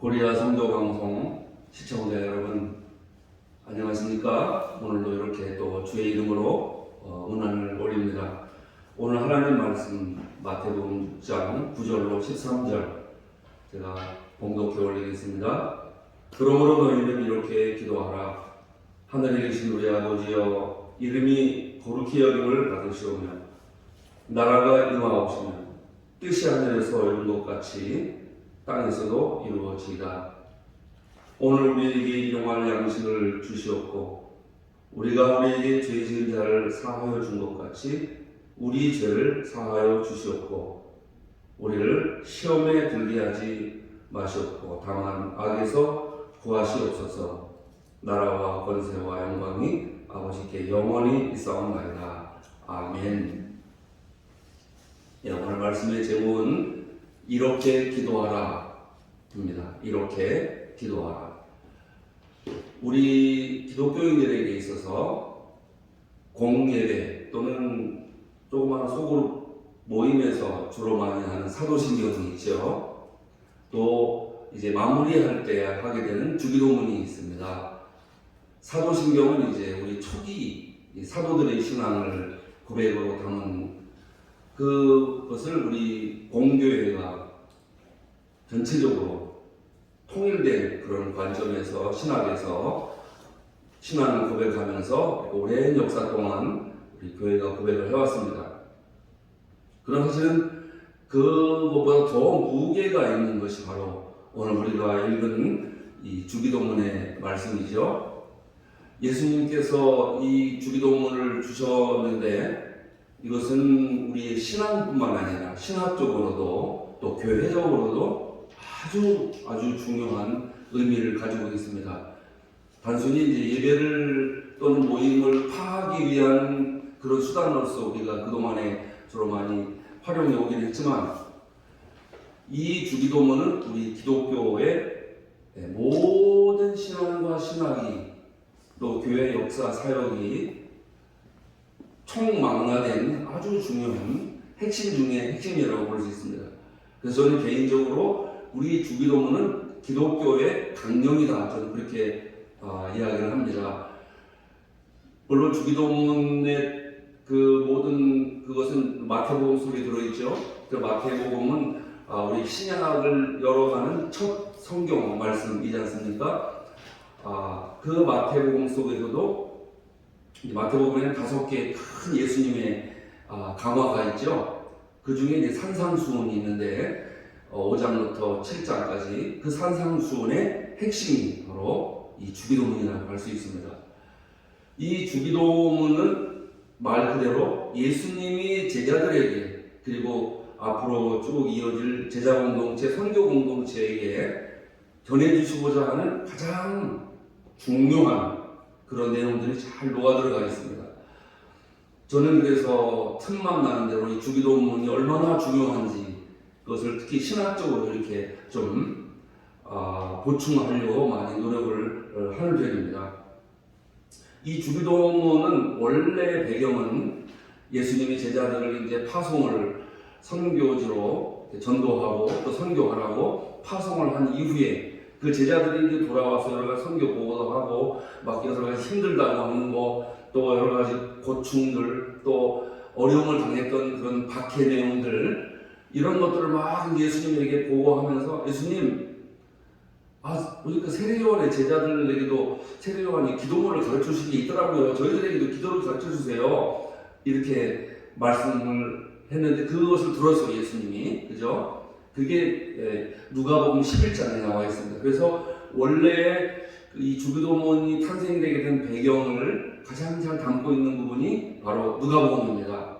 코리아 성도 방송 시청자 여러분 안녕하십니까? 오늘도 이렇게 또 주의 이름으로 어, 은안을 올립니다. 오늘 하나님 말씀 마태복음 6장 9절로 13절 제가 봉독해 올리겠습니다. 그러므로 너희는 이렇게 기도하라. 하늘에 계신 우리 아버지여 이름이 거룩히 여김을 받으시오며 나라가 임하옵시며 뜻이 하늘에서 이룬 것 같이 땅에서도 이루어지이다. 오늘 우리에게 일용할 양식을 주시옵고 우리가 우리에게 죄 지은 자를 사하여 준 것 같이 우리 죄를 사하여 주시옵고 우리를 시험에 들게 하지 마시옵고 다만 악에서 구하시옵소서 나라와 권세와 영광이 아버지께 영원히 있사옵나이다. 아멘. 예, 오늘 말씀의 제목은 이렇게 기도하라 입니다. 이렇게 기도하라. 우리 기독교인들에게 있어서 공예배 또는 조그마한 소그룹 모임에서 주로 많이 하는 사도신경이 있죠. 또 이제 마무리할 때 하게 되는 주기도문이 있습니다. 사도신경은 이제 우리 초기 이 사도들의 신앙을 고백으로 담은 그것을 우리 공교회가 전체적으로 통일된 그런 관점에서 신학에서 신앙을 고백하면서 오랜 역사 동안 우리 교회가 고백을 해왔습니다. 그럼 사실은 그것보다 더 무게가 있는 것이 바로 오늘 우리가 읽은 이 주기도문의 말씀이죠. 예수님께서 이 주기도문을 주셨는데 이것은 우리의 신앙뿐만 아니라 신학적으로도 또 교회적으로도 아주 아주 중요한 의미를 가지고 있습니다. 단순히 이제 예배를 또는 모임을 파하기 위한 그런 수단으로서 우리가 그동안에 주로 많이 활용해 오긴 했지만 이 주기도문은 우리 기독교의 모든 신앙과 신학이 또 교회 역사 사역이 총망라된 아주 중요한 핵심 중의 핵심이라고 볼 수 있습니다. 그래서 저는 개인적으로 우리 주기도문은 기독교의 강령이다. 저는 그렇게 아, 이야기를 합니다. 물론 주기도문의 그 모든 그것은 마태복음 속에 들어있죠. 그 마태복음은 아, 우리 신약을 열어가는 첫 성경 말씀이지 않습니까? 아, 그 마태복음 속에서도 이 마태복음에는 다섯 개의 큰 예수님의 아, 강화가 있죠. 그 중에 이제 산상수훈이 있는데 어, 5장부터 7장까지 그 산상수훈의 핵심이 바로 이 주기도문이라고 할 수 있습니다. 이 주기도문은 말 그대로 예수님이 제자들에게 그리고 앞으로 쭉 이어질 제자 공동체, 선교 공동체에게 전해주시고자 하는 가장 중요한 그런 내용들이 잘 녹아 들어가 있습니다. 저는 그래서 틈만 나는 대로 이 주기도문이 얼마나 중요한지 그것을 특히 신학적으로 이렇게 좀 아, 보충하려고 많이 노력을 어, 하는 편입니다. 이 주기도문은 원래 배경은 예수님이 제자들을 이제 파송을 선교지로 전도하고 또 선교하라고 파송을 한 이후에 그 제자들이 이제 돌아와서 여러 가지 선교 보고도 하고 막 여러 가지 힘들다고 하는 거또 여러 가지 고충들 또 어려움을 당했던 그런 박해 내용들 이런 것들을 막 예수님에게 보고하면서 예수님 아그 세례요한의 제자들에게도 세례요한이 기도문을 가르쳐 주신 게 있더라고요. 저희들에게도 기도를 가르쳐 주세요. 이렇게 말씀을 했는데 그것을 들었어요 예수님이 그죠 그게 예, 누가복음 11장에 나와 있습니다 그래서 원래 이 주기도문이 탄생되게 된 배경을 가장 잘 담고 있는 부분이 바로 누가복음입니다.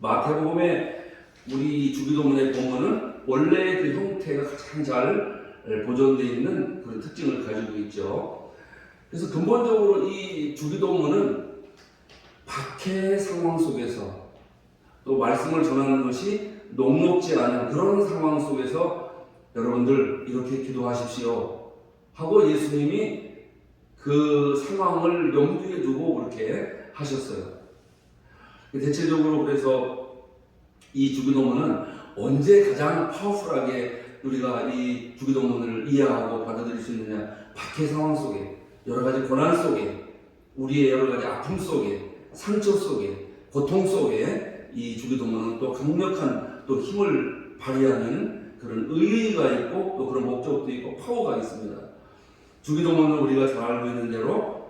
마태복음의 우리 주기도문의 본문은 원래 그 형태가 가장 잘 보존되어 있는 그런 특징을 가지고 있죠. 그래서 근본적으로 이 주기도문은 박해 상황 속에서 또 말씀을 전하는 것이 녹록지 않은 그런 상황 속에서 여러분들 이렇게 기도하십시오. 하고 예수님이 그 상황을 염두에 두고 그렇게 하셨어요. 대체적으로 그래서 이 주기도문은 언제 가장 파워풀하게 우리가 이 주기도문을 이해하고 받아들일 수 있느냐? 박해 상황 속에 여러 가지 고난 속에 우리의 여러 가지 아픔 속에 상처 속에 고통 속에 이 주기도문은 또 강력한 또 힘을 발휘하는 그런 의의가 있고 또 그런 목적도 있고 파워가 있습니다. 주기도문은 우리가 잘 알고 있는 대로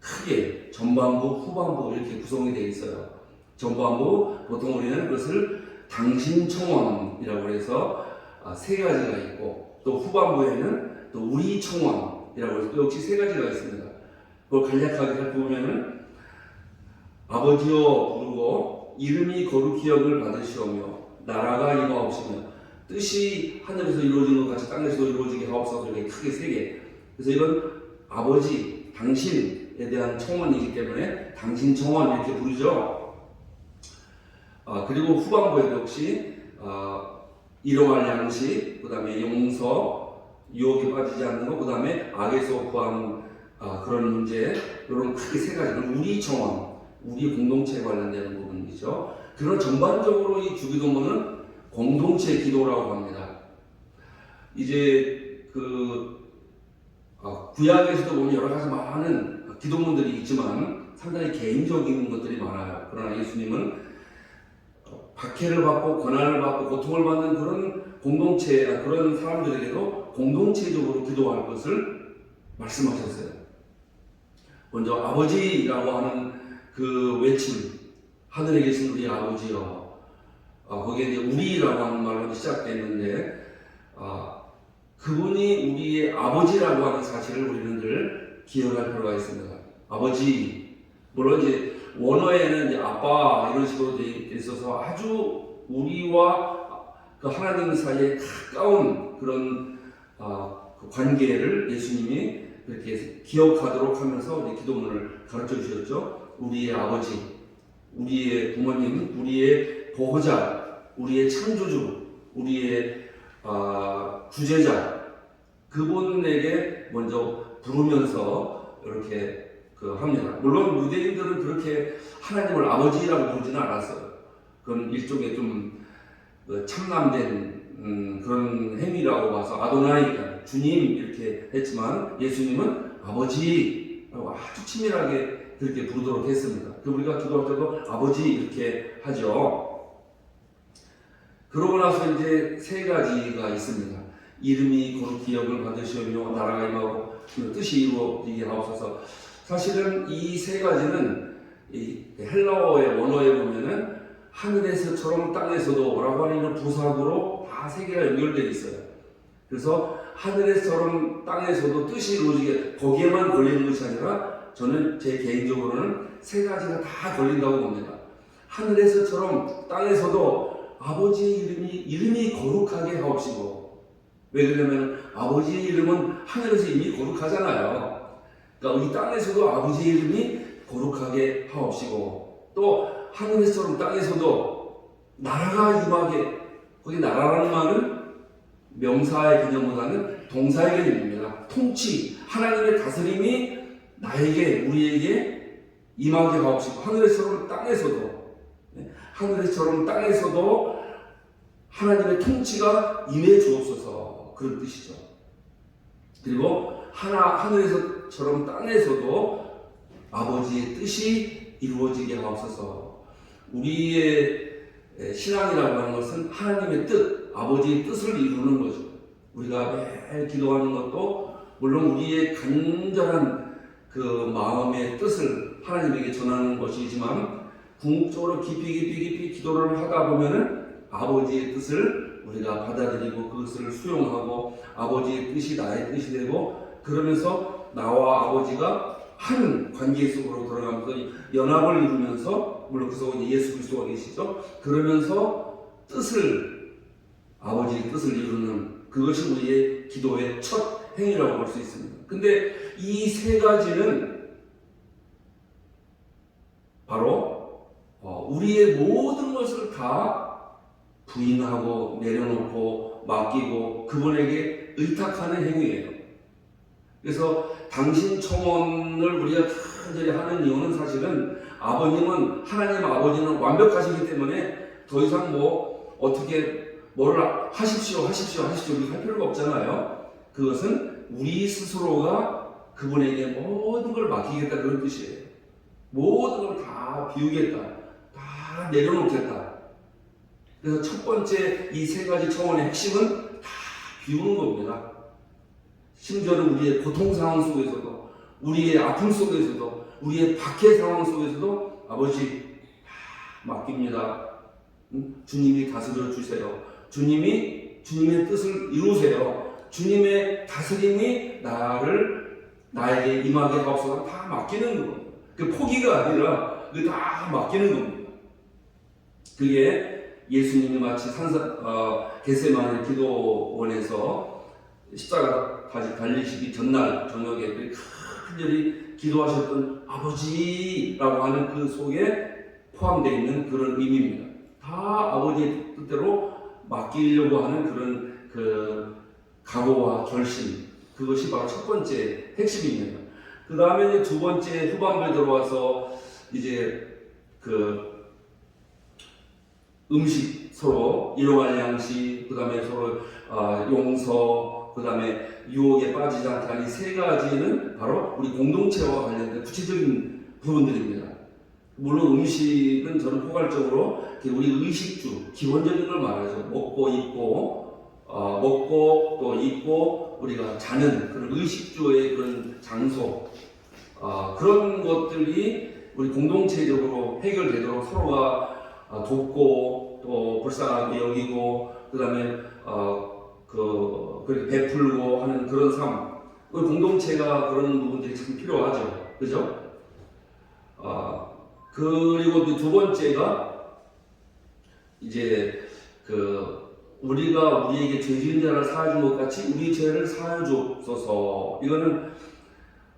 크게 전반부, 후반부 이렇게 구성이 되어 있어요. 전반부 보통 우리는 그것을 당신 청원이라고 해서 아, 세 가지가 있고 또 후반부에는 또 우리 청원이라고 해서 또 역시 세 가지가 있습니다. 그걸 간략하게 살펴보면은 아버지여 부르고 이름이 거룩히 여을 받으시오며 나라가 임하옵시며 뜻이 하늘에서 이루어진 것 같이 땅에서도 이루어지게 하옵소서 이렇게 크게 세 개. 그래서 이건 아버지 당신에 대한 청원이기 때문에 당신 청원 이렇게 부르죠. 아, 그리고 후반부에도 역시 아, 일용할 양식, 그 다음에 용서, 유혹에 빠지지 않는 것, 그 다음에 악에서 구하는 아, 그런 문제, 이런 크게 세 가지는 우리 정원, 우리 공동체에 관련되는 부분이죠. 그런 전반적으로 이 주기도문은 공동체 기도라고 합니다. 이제 그 아, 구약에서도 보면 여러 가지 많은 기도문들이 있지만 상당히 개인적인 것들이 많아요. 그러나 예수님은 박해를 받고 고난을 받고 고통을 받는 그런 공동체 아, 그런 사람들에게도 공동체적으로 기도할 것을 말씀하셨어요. 먼저 아버지라고 하는 그 외침 하늘에 계신 우리 아버지여 아, 거기에 이제 우리라고 하는 말로 시작됐는데 아, 그분이 우리의 아버지라고 하는 사실을 우리는 늘 기억할 필요가 있습니다. 아버지 물론 이제 원어에는 이제 아빠 이런 식으로 돼 있어서 아주 우리와 그 하나님 사이에 가까운 그런 아, 그 관계를 예수님이 그렇게 기억하도록 하면서 우리 기도문을 가르쳐 주셨죠. 우리의 아버지, 우리의 부모님, 우리의 보호자, 우리의 창조주, 우리의 아, 주제자 그분에게 먼저 부르면서 이렇게 그 합니다. 물론 유대인들은 그렇게 하나님을 아버지라고 부르지는 않았어요. 그건 일종의 좀그 참남된 음, 그런 행위라고 봐서 아도나이 주님 이렇게 했지만 예수님은 아버지라고 아주 친밀하게 그렇게 부르도록 했습니다. 그 우리가 기도할 때도 아버지 이렇게 하죠. 그러고 나서 이제 세 가지가 있습니다. 이름이 거룩히 여을 받으시오며 나라가 임하고 뜻이 이루어지게 하옵소서. 사실은 이 세 가지는 이 헬라어의 원어에 보면은 하늘에서처럼 땅에서도 라고 하는 이런 부사구로 다 세 개가 연결되어 있어요. 그래서 하늘에서처럼 땅에서도 뜻이 이루어지게 거기에만 걸리는 것이 아니라 저는 제 개인적으로는 세 가지가 다 걸린다고 봅니다. 하늘에서처럼 땅에서도 아버지의 이름이 이름이 거룩하게 하옵시고 왜 그러냐면 아버지의 이름은 하늘에서 이미 거룩하잖아요. 그러니까 이 땅에서도 아버지의 이름이 거룩하게 하옵시고 또 하늘에서처럼 땅에서도 나라가 임하게 거기 나라라는 말은 명사의 개념보다는 동사의 개념입니다. 통치 하나님의 다스림이 나에게 우리에게 임하게 하옵시고 하늘에서처럼 땅에서도 네, 하늘에서처럼 땅에서도 하나님의 통치가 임해 주옵소서 그런 뜻이죠. 그리고 하나 하늘에서처럼 땅에서도 아버지의 뜻이 이루어지게 하옵소서. 우리의 신앙이라고 하는 것은 하나님의 뜻, 아버지의 뜻을 이루는 거죠. 우리가 매일 기도하는 것도 물론 우리의 간절한 그 마음의 뜻을 하나님에게 전하는 것이지만 궁극적으로 깊이 깊이 깊이 기도를 하다 보면은 아버지의 뜻을 우리가 받아들이고 그것을 수용하고 아버지의 뜻이 나의 뜻이 되고 그러면서 나와 아버지가 한 관계 속으로 들어가면서 연합을 이루면서 물론 그 속에 예수 그리스도가 계시죠. 그러면서 뜻을 아버지의 뜻을 이루는 그것이 우리의 기도의 첫 행위라고 볼 수 있습니다. 근데 이 세 가지는 바로 어, 우리의 모든 것을 다 부인하고 내려놓고 맡기고 그분에게 의탁하는 행위예요. 그래서 당신 청원을 우리가 간절히 하는 이유는 사실은 아버님은 하나님 아버지는 완벽하시기 때문에 더 이상 뭐 어떻게 뭘 하십시오, 하십시오, 하십시오 할 필요가 없잖아요. 그것은 우리 스스로가 그분에게 모든 걸 맡기겠다 그런 뜻이에요. 모든 걸 다 비우겠다, 다 내려놓겠다. 그래서 첫 번째 이 세 가지 차원의 핵심은 다 비우는 겁니다. 심지어는 우리의 고통 상황 속에서도, 우리의 아픔 속에서도, 우리의 박해 상황 속에서도 아버지 다 맡깁니다. 음, 주님이 다스려 주세요. 주님이 주님의 뜻을 이루세요. 주님의 다스림이 나를 나에게 임하게 하옵소서 다 맡기는 겁니다. 그 포기가 아니라 그다 맡기는 겁니다. 그게 예수님이 마치 산사 어, 겟세마네 기도원에서 십자가 다시 달리시기 전날 저녁에 그 간절히 기도하셨던 아버지라고 하는 그 속에 포함되어 있는 그런 의미입니다. 다 아버지의 뜻대로 맡기려고 하는 그런 그 각오와 결심 그것이 바로 첫 번째 핵심입니다. 그 다음에 두 번째 후반부에 들어와서 이제 그 음식 서로 일용할 양식 그 다음에 서로 아, 용서 그 다음에 유혹에 빠지지 않게 하는 이 세 가지는 바로 우리 공동체와 관련된 구체적인 부분들입니다. 물론 음식은 저는 포괄적으로 우리 의식주 기본적인 걸 말하죠. 먹고 입고 어, 먹고 또 입고 우리가 자는 그런 의식주의 그런 장소 어, 그런 것들이 우리 공동체적으로 해결되도록 서로가 어, 돕고 또 불쌍하게 여기고 그다음에 어, 그 그렇게 베풀고 하는 그런 삶. 우리 공동체가 그런 부분들이 참 필요하죠. 그죠? 아, 그리고 또두 번째가 이제 그 우리가 우리에게 죄 지은 자를 사해준 것 같이 우리 죄를 사해 주옵소서. 이거는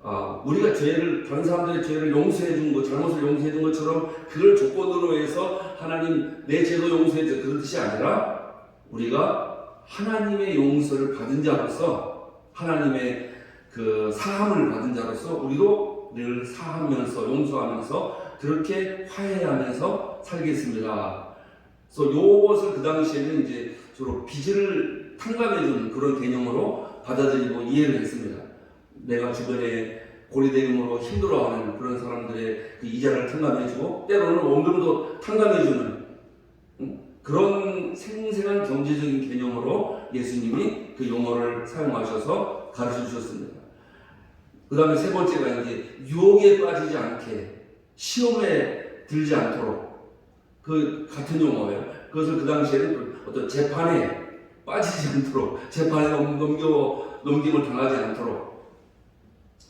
아, 우리가 죄를 다른 사람들의 죄를 용서해 준 것, 잘못을 용서해 준 것처럼 그걸 조건으로 해서 하나님 내 죄도 용서해 줘 그런 뜻이 아니라 우리가 하나님의 용서를 받은 자로서 하나님의 그 사함을 받은 자로서 우리도 늘 사하면서 용서하면서 그렇게 화해하면서 살겠습니다. 그래서 요것을 그 당시에는 이제 주로 빚을 탕감해주는 그런 개념으로 받아들이고 이해를 했습니다. 내가 주변에 고리대금으로 힘들어하는 그런 사람들의 그 이자를 탕감해주고 때로는 원금도 탕감해주는 음, 그런 생생한 경제적인 개념으로 예수님이 그 용어를 사용하셔서 가르쳐 주셨습니다. 그 다음에 세 번째가 이제 유혹에 빠지지 않게 시험에 들지 않도록 그 같은 용어예요. 그것을 그 당시에는 그 어떤 재판에 빠지지 않도록 재판에 넘겨 넘김을 당하지 않도록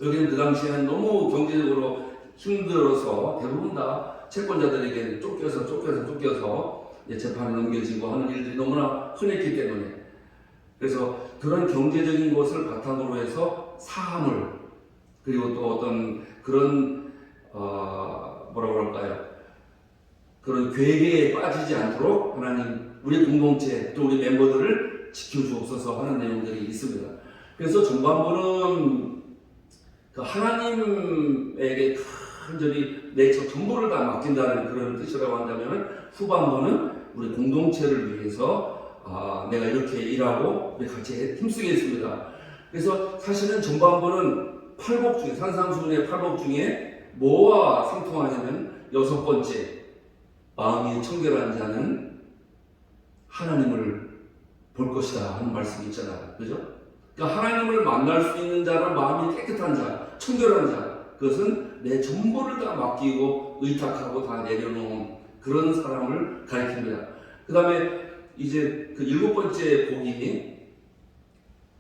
여기는 그 당시에는 너무 경제적으로 힘들어서 대부분 다 채권자들에게 쫓겨서 쫓겨서 쫓겨서 재판에 넘겨지고 하는 일들이 너무나 흔했기 때문에 그래서 그런 경제적인 것을 바탕으로 해서 사함을 그리고 또 어떤 그런 어, 뭐라 그럴까요? 그런 괴계에 빠지지 않도록 하나님 우리 공동체 또 우리 멤버들을 지켜주옵소서 하는 내용들이 있습니다. 그래서 전반부는 그 하나님에게 간절히 내저 전부를 다 맡긴다는 그런 뜻이라고 한다면 후반부는 우리 공동체를 위해서 아, 내가 이렇게 일하고 같이 힘쓰겠습니다. 그래서 사실은 전반부는 팔복 중에 산상수훈의 팔복 중에 뭐와 상통하냐면 여섯 번째 마음이 청결한 자는 하나님을 볼 것이다 하는 말씀이 있잖아요. 그죠? 그러니까 하나님을 만날 수 있는 자는 마음이 깨끗한 자, 청결한 자. 그것은 내 전부를 다 맡기고 의탁하고 다 내려놓은 그런 사람을 가리킵니다. 그 다음에 이제 그 일곱 번째 복이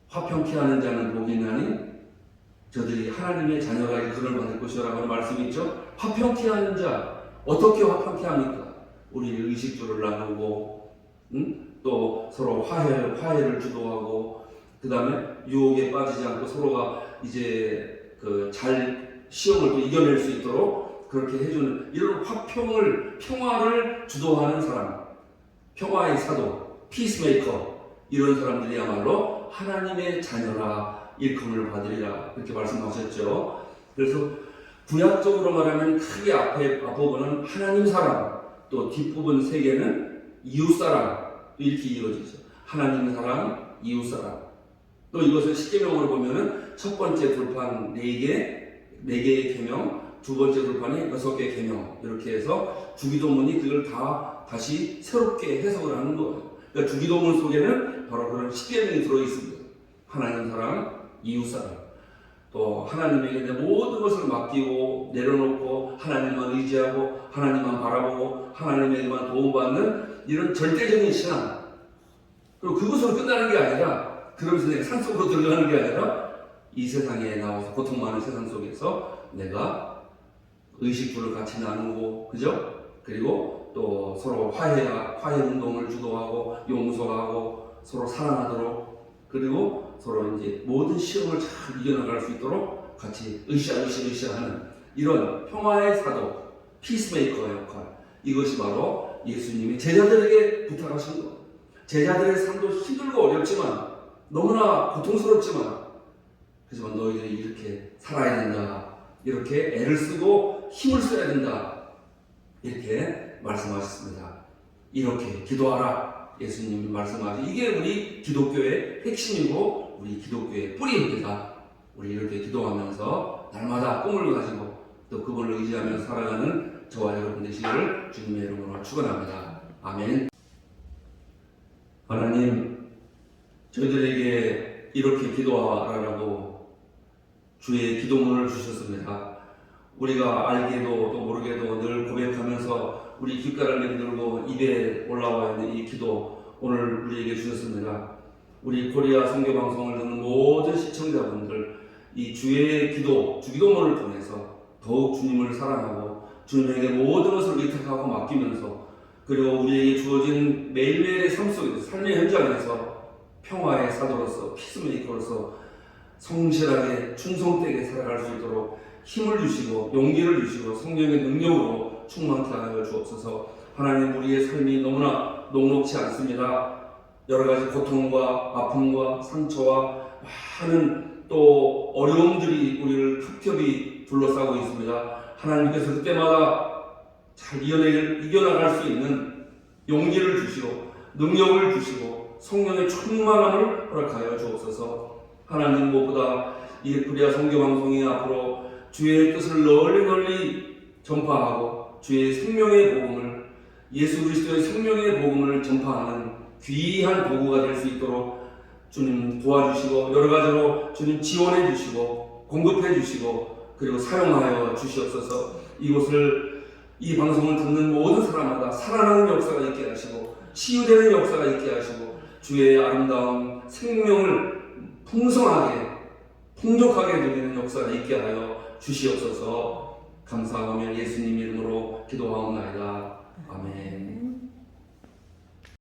화평케 하는 자는 복이 나니 저들이 하나님의 자녀가 그를 받을 것이라고 말씀이 있죠. 화평케 하는 자 어떻게 화평케 합니까? 우리 의식주를 나누고 음? 또 서로 화해, 화해를 주도하고 그 다음에 유혹에 빠지지 않고 서로가 이제 그 잘 시험을 또 이겨낼 수 있도록 그렇게 해주는 이런 화평을 평화를 주도하는 사람 평화의 사도 피스메이커 이런 사람들이야말로 하나님의 자녀라 일컬음을 받으리라 그렇게 말씀하셨죠. 그래서 구약적으로 말하면 크게 앞에 앞부분은 하나님 사람 또 뒷부분 세 개는 이웃 사람 이렇게 이어지죠. 하나님 사랑, 이웃 사랑. 또 이것을 십계명으로 보면은 첫 번째 불판 네 개, 네 개의 계명, 두 번째 불판이 여섯 개의 계명 이렇게 해서 주기도문이 그걸 다 다시 새롭게 해석을 하는 거예요. 그러니까 주기도문 속에는 바로 그런 십계명이 들어 있습니다. 하나님 사랑, 이웃 사랑. 또 하나님에게 내 모든 것을 맡기고 내려놓고 하나님만 의지하고 하나님만 바라보고 하나님에게만 도움받는 이런 절대적인 신앙. 그리고 그것으로 끝나는 게 아니라 그러면서 내가 산속으로 들어가는 게 아니라 이 세상에 나와서 고통 많은 세상 속에서 내가 의식주를 같이 나누고 그죠? 그리고 또 서로 화해 화해 운동을 주도하고 용서하고 서로 사랑하도록 그리고 서로 이제 모든 시험을 잘 이겨나갈 수 있도록 같이 으쌰으쌰 으쌰 하는 이런 평화의 사도 피스메이커의 역할. 이것이 바로 예수님이 제자들에게 부탁하신 것. 제자들의 삶도 힘들고 어렵지만 너무나 고통스럽지만 하지만 너희들이 이렇게 살아야 된다. 이렇게 애를 쓰고 힘을 써야 된다. 이렇게 말씀하셨습니다. 이렇게 기도하라 예수님이 말씀하시 이게 우리 기독교의 핵심이고 우리 기독교의 뿌리입니다. 우리 이렇게 기도하면서 날마다 꿈을 가지고 또 그분을 의지하며 살아가는 저와 여러분 되시기를 주님의 이름으로 축원합니다. 아멘. 하나님 저희들에게 이렇게 기도하라고 주의 기도문을 주셨습니다. 우리가 알게도 또 모르게도 늘 고백하면서 우리 귓가를 만들고 입에 올라와 있는 이 기도 오늘 우리에게 주셨습니다. 우리 코리아 선교 방송을 듣는 모든 시청자분들 이 주의 기도 주기도문을 통해서 더욱 주님을 사랑하고 주님에게 모든 것을 의탁하고 맡기면서 그리고 우리에게 주어진 매일매일의 삶 속에서 삶의 현장에서 평화의 사도로서 피스메이커로서 성실하게 충성되게 살아갈 수 있도록 힘을 주시고 용기를 주시고 성령의 능력으로 충만케 하여 주옵소서. 하나님 우리의 삶이 너무나 녹록치 않습니다. 여러 가지 고통과 아픔과 상처와 많은 또 어려움들이 우리를 겹겹이 둘러싸고 있습니다. 하나님께서 그때마다 잘 이겨내, 이겨나갈 수 있는 용기를 주시고 능력을 주시고 성령의 충만함을 허락하여 주옵소서 하나님 무엇보다 이 구리아 성교 방송이 앞으로 주의 뜻을 널리 널리 전파하고 주의 생명의 복음을 예수 그리스도의 생명의 복음을 전파하는 귀한 도구가 될 수 있도록 주님 도와주시고 여러 가지로 주님 지원해 주시고 공급해 주시고 그리고 사용하여 주시옵소서. 이곳을 이 방송을 듣는 모든 사람마다 살아나는 역사가 있게 하시고 치유되는 역사가 있게 하시고 주의 아름다운 생명을 풍성하게 풍족하게 누리는 역사가 있게 하여 주시옵소서. 감사하며 예수님 이름으로 기도하옵나이다. 아멘